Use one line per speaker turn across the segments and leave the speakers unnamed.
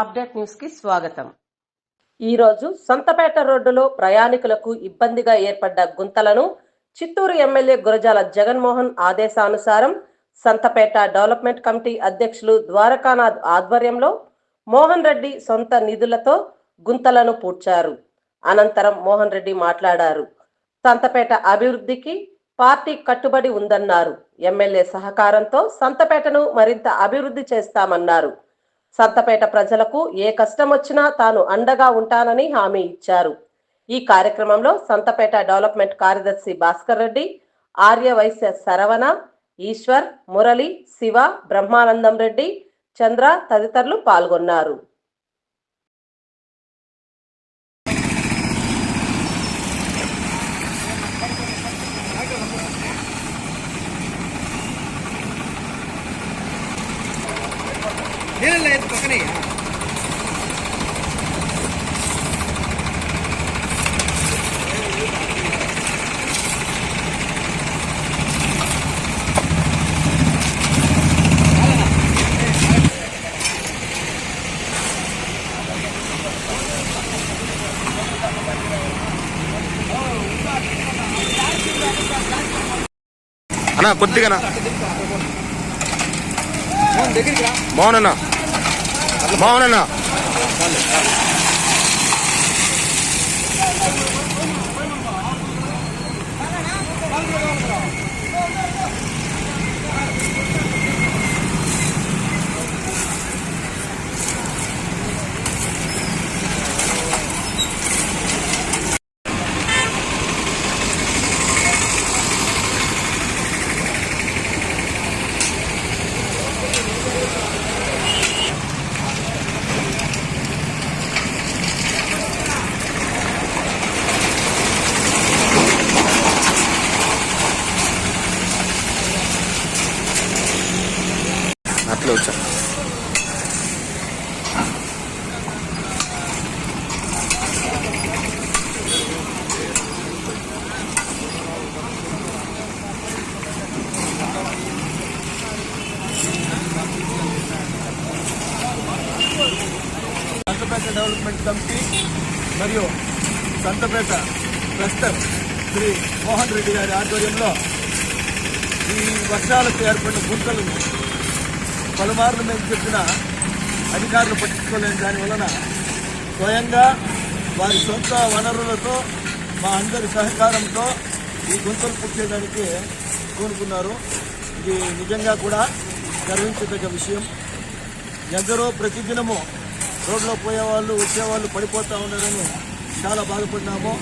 Update న్యూస్కి స్వాగతం. ఈరోజు సంతపేట రోడ్డులో ప్రయాణికులకు ఇబ్బందిగా ఏర్పడ్డ గుంతలను చిత్తూరు ఎమ్మెల్యే గురజాల జగన్మోహన్ ఆదేశానుసారం సంతపేట డెవలప్మెంట్ కమిటీ అధ్యక్షులు ద్వారకానాథ్ ఆధ్వర్యంలో మోహన్ రెడ్డి సొంత నిధులతో గుంతలను పూడ్చారు. అనంతరం మోహన్ రెడ్డి మాట్లాడారు. సంతపేట అభివృద్ధికి పార్టీ కట్టుబడి ఉందన్నారు. ఎమ్మెల్యే సహకారంతో సంతపేటను మరింత అభివృద్ధి చేస్తామన్నారు. సంతపేట ప్రజలకు ఏ కష్టం వచ్చినా తాను అండగా ఉంటానని హామీ ఇచ్చారు. ఈ కార్యక్రమంలో సంతపేట డెవలప్మెంట్ కార్యదర్శి భాస్కర్ రెడ్డి ఆర్య వైశ్య శరవణ ఈశ్వర్ మురళి శివ బ్రహ్మానందం రెడ్డి చంద్ర తదితరులు పాల్గొన్నారు.
నీళ్ళు లేదు పక్కనే
అన్నా కొద్దిగా
దగ్గరికి
బాగున్నా.
సంతపేట డెవలప్మెంట్ కమిటీ మరియు సంతపేట క్లస్టర్ శ్రీ మోహన్ రెడ్డి గారి ఆధ్వర్యంలో ఈ వర్షాలకు ఏర్పడిన గుంతలను పలుమార్లు మేము చెప్పిన అధికారులు పట్టించుకోలేని దాని వలన స్వయంగా వారి సొంత వనరులతో మా అందరి సహకారంతో ఈ గుంతలు పుట్టేదానికి కోరుకున్నారు ఇది నిజంగా కూడా గర్వించదగ్గ విషయం. ఎందరో ప్రతిదినము రోడ్లో పోయేవాళ్ళు వచ్చేవాళ్ళు పడిపోతూ ఉన్నారని చాలా బాధపడినాము.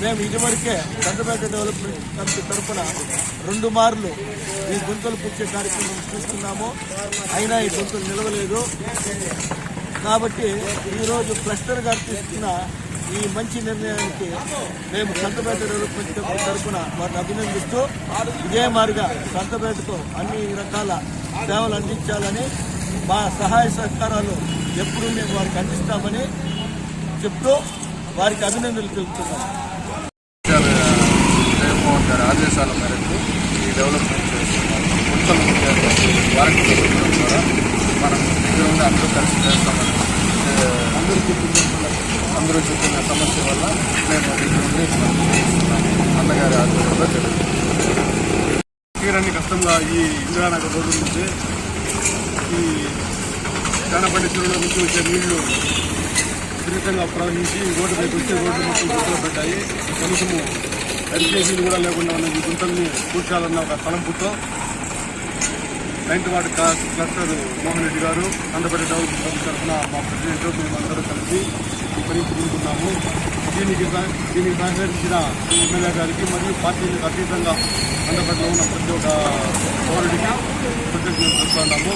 మేము ఇదివరకే చంద్రపేట డెవలప్మెంట్ కమిటీ తరఫున రెండు మార్లు ఈ గుంతలు పుచ్చే కార్యక్రమం చూస్తున్నాము. అయినా ఈ గుంతలు నిలవలేదు. కాబట్టి ఈరోజు క్లస్టర్ గారు తీసుకున్న ఈ మంచి నిర్ణయానికి మేము సంతపేట డెవలప్మెంట్ కమిటీ తరఫున వారిని అభినందిస్తూ ఇదే మారిగా సంతపేటకు అన్ని రకాల సేవలు అందించాలని మా సహాయ సహకారాలు ఎప్పుడు మేము వారికి అందిస్తామని చెప్తూ వారికి అభినందనలు తెలుపుతున్నాం.
గారి ఆదేశాల మేరకు ఈ డెవలప్మెంట్ చేస్తున్నారు. గుంతలు వారంటీ చెప్పడం ద్వారా మనం దగ్గర ఉండి అందరూ కలిసి చేస్తామని ఏ, అందరూ చెప్పిన సమస్య వల్ల మేము దగ్గర ఉండి అన్నగారి ఆధ్వర్యంలో జరుగుతుంది.
తీరాన్ని కష్టంగా ఈ ఇందిరానగర్ రోడ్డు నుంచి ఈ కానపల్లి చెరువుల నుంచి వచ్చే నీళ్ళు విపరీతంగా ప్రవహించి రోడ్డు పైకి వచ్చి రోడ్డు మొత్తం గుంతలు పెట్టాయి కనీసము వెంటిలేషన్ కూడా లేకుండా ఉన్న ఈ గుంతల్ని కూర్చాలన్న ఒక తలంపుతో నైన్త్ వార్డు కా- క్లస్టర్ మోహన్ రెడ్డి గారు ఆంధ్రప్రదేశ్ డెవలప్మెంట్ తరఫున మా ప్రెసిడెంట్ మేమందరూ కలిసి ఈ పని తీసుకున్నాము దీనికి దీనికి సహకరించిన ఎమ్మెల్యే గారికి మరియు పార్టీలకు అతీతంగా ఆంధ్రప్రదేశ్లో ఉన్న ప్రతి ఒక్క పౌరుడికి కృతజ్ఞతలు తెలుపుతున్నాము.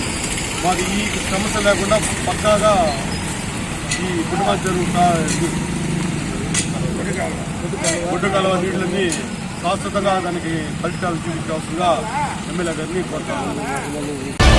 మాకు ఈ సమస్య లేకుండా పక్కాగా ఈ కుటుంబ చెరువు గుడ్డు కాలువ నీళ్ళని శాశ్వతంగా దానికి ఫలితాలు చూపించాల్సిందిగా ఎమ్మెల్యే గారిని కోరుతాను